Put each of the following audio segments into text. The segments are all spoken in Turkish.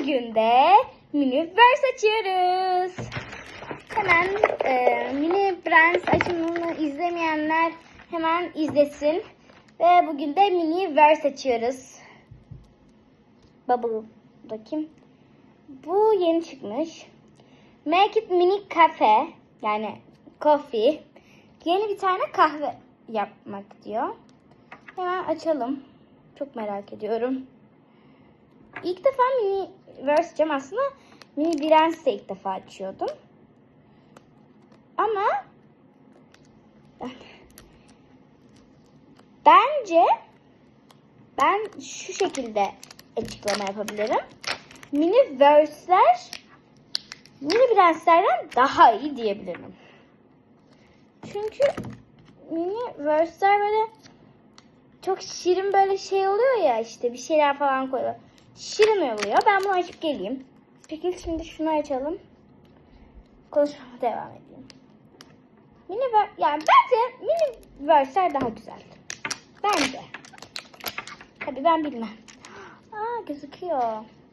Bugün de mini verse açıyoruz. Hemen e, mini verse açımını izlemeyenler hemen izlesin. Ve bugün de mini verse açıyoruz. Bubble bakayım. Bu yeni çıkmış. Make it mini cafe yani coffee. Yeni bir tane kahve yapmak diyor. Hemen açalım. Çok merak ediyorum. İlk defa mini açacağım aslında. Mini Brens de ilk defa açıyordum. Ama bence ben şu şekilde açıklama yapabilirim. Mini verse'ler mini Brens'lerden daha iyi diyebilirim. Çünkü mini verse'ler böyle çok şirin böyle şey oluyor ya işte bir şeyler falan koyuyor. Şirin oluyor. Ben bunu açıp geleyim. Peki şimdi şunu açalım. Konuşmama devam edeyim. Mini ver, yani bence mini verse'ler daha güzel. Bence. Tabii ben bilmem. Aa gözüküyor.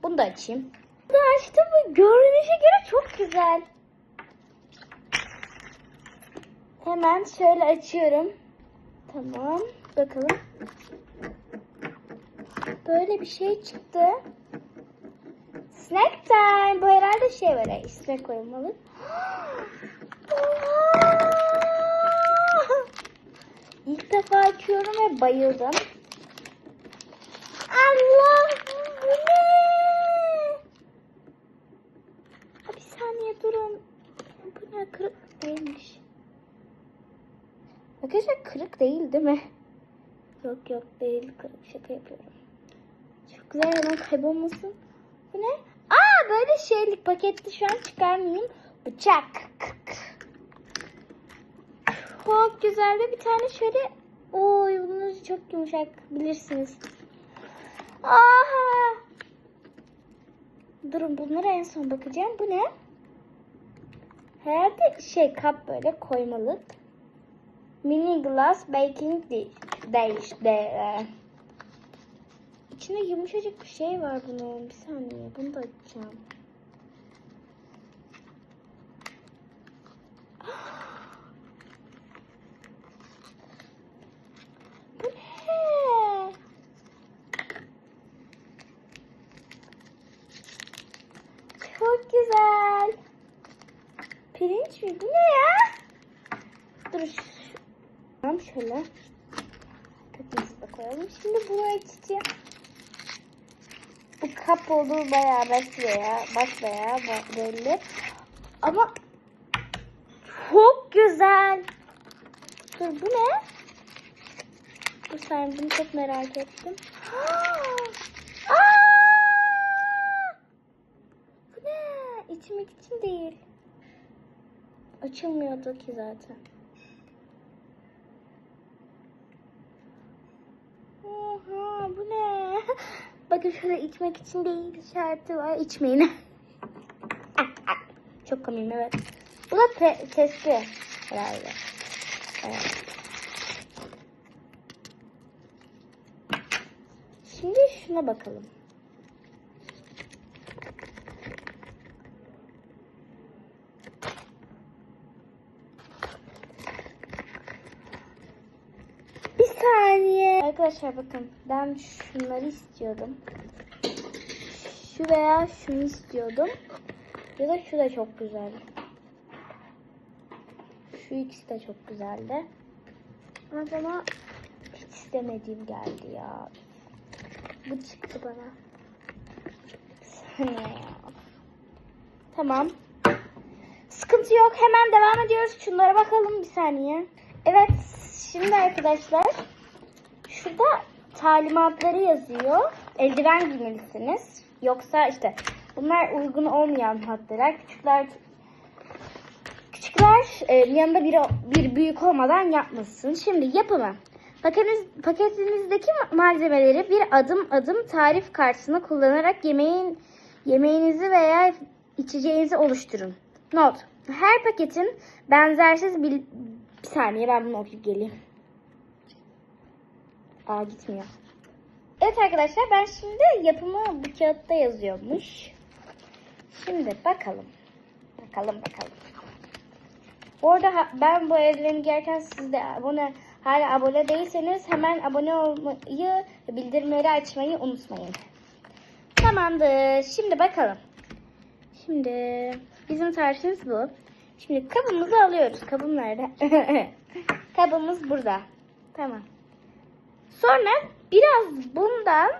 Bunu da açayım. Bunu açtım mı? Görünüşe göre çok güzel. Hemen şöyle açıyorum. Tamam. Bakalım. Böyle bir şey çıktı. Snack time. Bu herhalde şey böyle üstüne koyulmalı. Oha! İlk defa açıyorum ve bayıldım. Allah! Bu ne? Bir saniye durun. Bu ne? Kırık değilmiş. Arkadaşlar kırık değil değil mi? Yok yok değil kırık şaka yapıyorum. Güzel hemen kaybolmasın. Bu ne? Aa böyle şeylik paketli şu an çıkarmayayım. Bıçak. Çok güzel ve bir tane şöyle Oy bunun çok yumuşak bilirsiniz. Aha. Durun bunlara en son bakacağım. Bu ne? Herhalde şey kap böyle koymalık. Mini glass baking dish. dish de. İçinde yumuşacık bir şey var bunun. Bir saniye bunu da açacağım. Çok güzel. Pirinç mi? Bu ne ya? Dur. Tamam şöyle. Köpüğümüzü de koyalım. Şimdi bunu açacağım. Bu kap olduğu bayağı başlıyor. Başlıyor belli. Ama çok güzel. Dur bu ne? Dur sen bunu çok merak ettim. Bu ne? İçmek için değil. Açılmıyordu ki zaten. Oha bu ne? Bakın şöyle içmek için değil işareti var. İçmeyin. Çok komik evet. Bu da te testi herhalde. Evet. Şimdi şuna bakalım. Bir saniye. Arkadaşlar bakın ben şunları istiyordum. Şu veya şunu istiyordum. Ya da şu da çok güzel. Şu ikisi de çok güzeldi. Ama hiç istemediğim geldi ya. Bu çıktı bana. Tamam. Sıkıntı yok. Hemen devam ediyoruz. Şunlara bakalım bir saniye. Evet. Şimdi arkadaşlar şurada talimatları yazıyor. Eldiven giymelisiniz. Yoksa işte bunlar uygun olmayan maddeler. Küçükler küçükler e, yanında bir, bir büyük olmadan yapmasın. Şimdi yapımı. Paketiniz, paketinizdeki malzemeleri bir adım adım tarif kartını kullanarak yemeğin yemeğinizi veya içeceğinizi oluşturun. Not. Her paketin benzersiz bir, bir saniye ben bunu okuyup geleyim. Aa gitmiyor. Evet arkadaşlar ben şimdi yapımı bu kağıtta yazıyormuş. Şimdi bakalım. Bakalım bakalım. Bu arada ben bu eldiveni giyerken siz de abone hala abone değilseniz hemen abone olmayı bildirimleri açmayı unutmayın. Tamamdır. Şimdi bakalım. Şimdi bizim tarifimiz bu. Şimdi kabımızı alıyoruz. Kabım nerede? Kabımız burada. Tamam. Sonra biraz bundan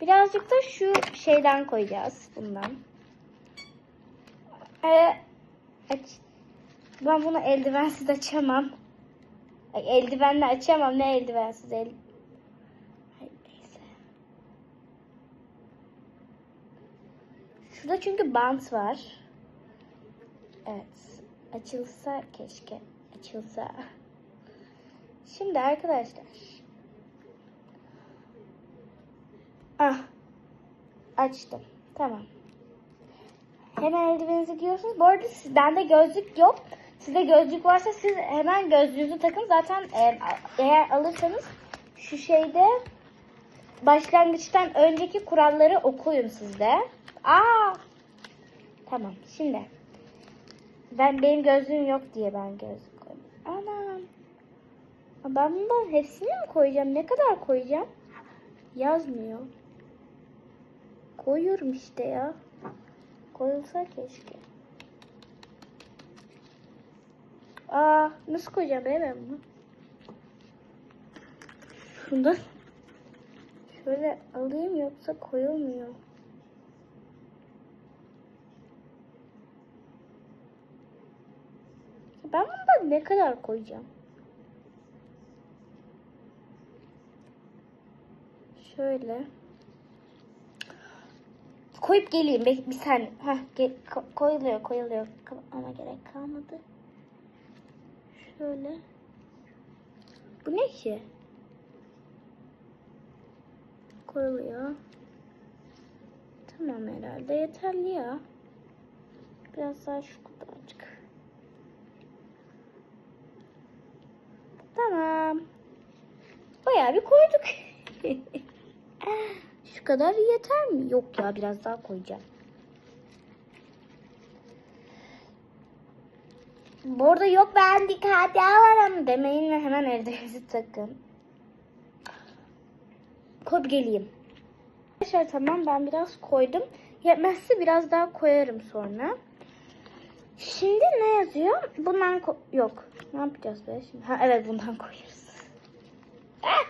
birazcık da şu şeyden koyacağız bundan. Ee. Ben bunu eldivensiz açamam. Ay, eldivenle açamam. Ne eldivensiz el. Şurada çünkü bant var. Evet. Açılsa keşke. Açılsa. Şimdi arkadaşlar. Ah. Açtım. Tamam. Hemen eldiveninizi giyiyorsunuz. Bu arada sizden de gözlük yok. Sizde gözlük varsa siz hemen gözlüğünüzü takın. Zaten e, eğer alırsanız şu şeyde başlangıçtan önceki kuralları okuyun sizde. Aa! Tamam. Şimdi ben benim gözlüğüm yok diye ben gözlük koydum. Anam. Ben bundan hepsini mi koyacağım? Ne kadar koyacağım? Yazmıyor. Koyuyorum işte ya. Koyulsa keşke. Aa, nasıl koyacağım be ben bunu? Şundan şöyle alayım yoksa koyulmuyor. Ben bundan ne kadar koyacağım? Şöyle. Koyup geleyim. Bir, bir saniye. Heh, ge- ko- koyuluyor, koyuluyor. Ama gerek kalmadı. Şöyle. Bu ne ki? Koyuluyor. Tamam herhalde. Yeterli ya. Biraz daha şu kadarcık. Tamam. Bayağı bir koyduk. Kadar yeter mi? Yok ya biraz daha koyacağım. Burada yok ben dikkat alırım demeyin ve hemen eldivenizi takın. Koy geleyim. Arkadaşlar tamam ben biraz koydum. Yetmezse biraz daha koyarım sonra. Şimdi ne yazıyor? Bundan yok. Ne yapacağız be şimdi? Ha evet bundan koyarız.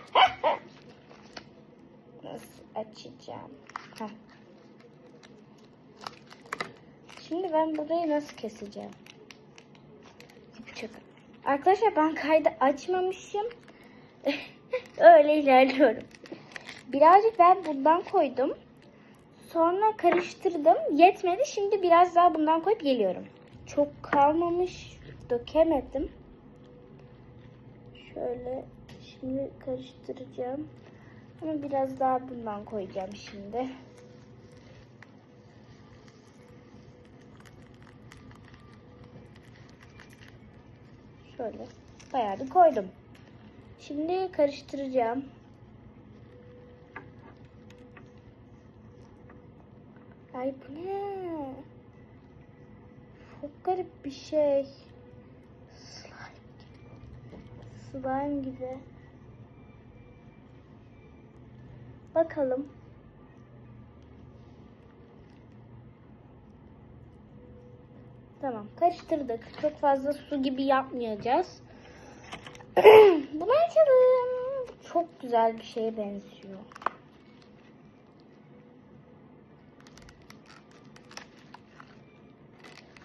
Nasıl açacağım? Heh. Şimdi ben burayı nasıl keseceğim? Bıçak. Arkadaşlar ben kaydı açmamışım. Öyle ilerliyorum. Birazcık ben bundan koydum. Sonra karıştırdım. Yetmedi. Şimdi biraz daha bundan koyup geliyorum. Çok kalmamış. Dökemedim. Şöyle şimdi karıştıracağım. Ama biraz daha bundan koyacağım şimdi. Şöyle bayağı bir koydum. Şimdi karıştıracağım. Ay bu ne? Çok garip bir şey. Slime gibi. Slime gibi. Bakalım. Tamam karıştırdık. Çok fazla su gibi yapmayacağız. Bunu açalım. Çok güzel bir şeye benziyor.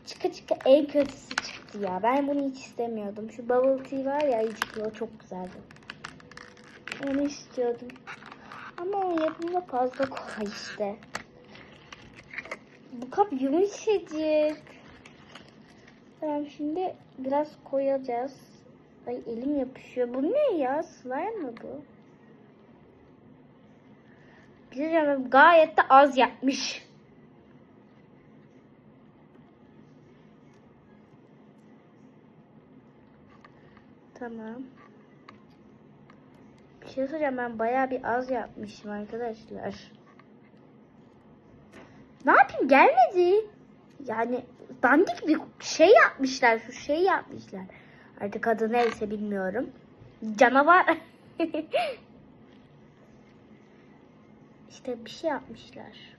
Çıka çıka en kötüsü çıktı ya. Ben bunu hiç istemiyordum. Şu bubble tea var ya o çok güzeldi. Onu istiyordum. Ama o yapımı fazla kolay işte. Bu kap yumuşacık. Tamam şimdi biraz koyacağız. Ay elim yapışıyor. Bu ne ya? Slime mı bu? Şey diyeceğim, gayet de az yapmış. Tamam. Bir şey söyleyeceğim ben bayağı bir az yapmışım arkadaşlar. Ne yapayım gelmedi. Yani dandik bir şey yapmışlar. Şu şey yapmışlar. Artık adı neyse bilmiyorum. Canavar. işte bir şey yapmışlar.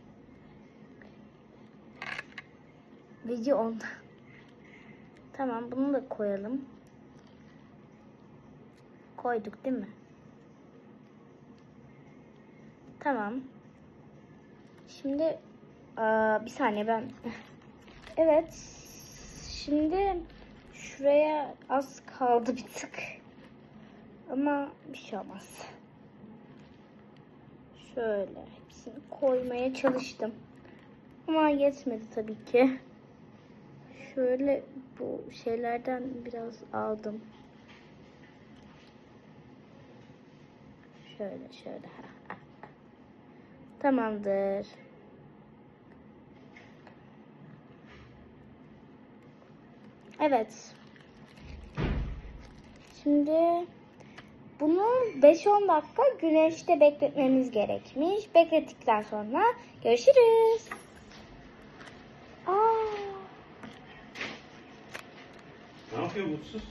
Video onda. Tamam bunu da koyalım. Koyduk değil mi? Tamam. Şimdi aa, bir saniye ben. Evet. Şimdi şuraya az kaldı bir tık. Ama bir şey olmaz. Şöyle hepsini koymaya çalıştım. Ama yetmedi tabii ki. Şöyle bu şeylerden biraz aldım. Şöyle şöyle. Tamamdır. Evet. Şimdi bunu 5-10 dakika güneşte bekletmemiz gerekmiş. Beklettikten sonra görüşürüz. Aa, Ne yapıyor mutsuz?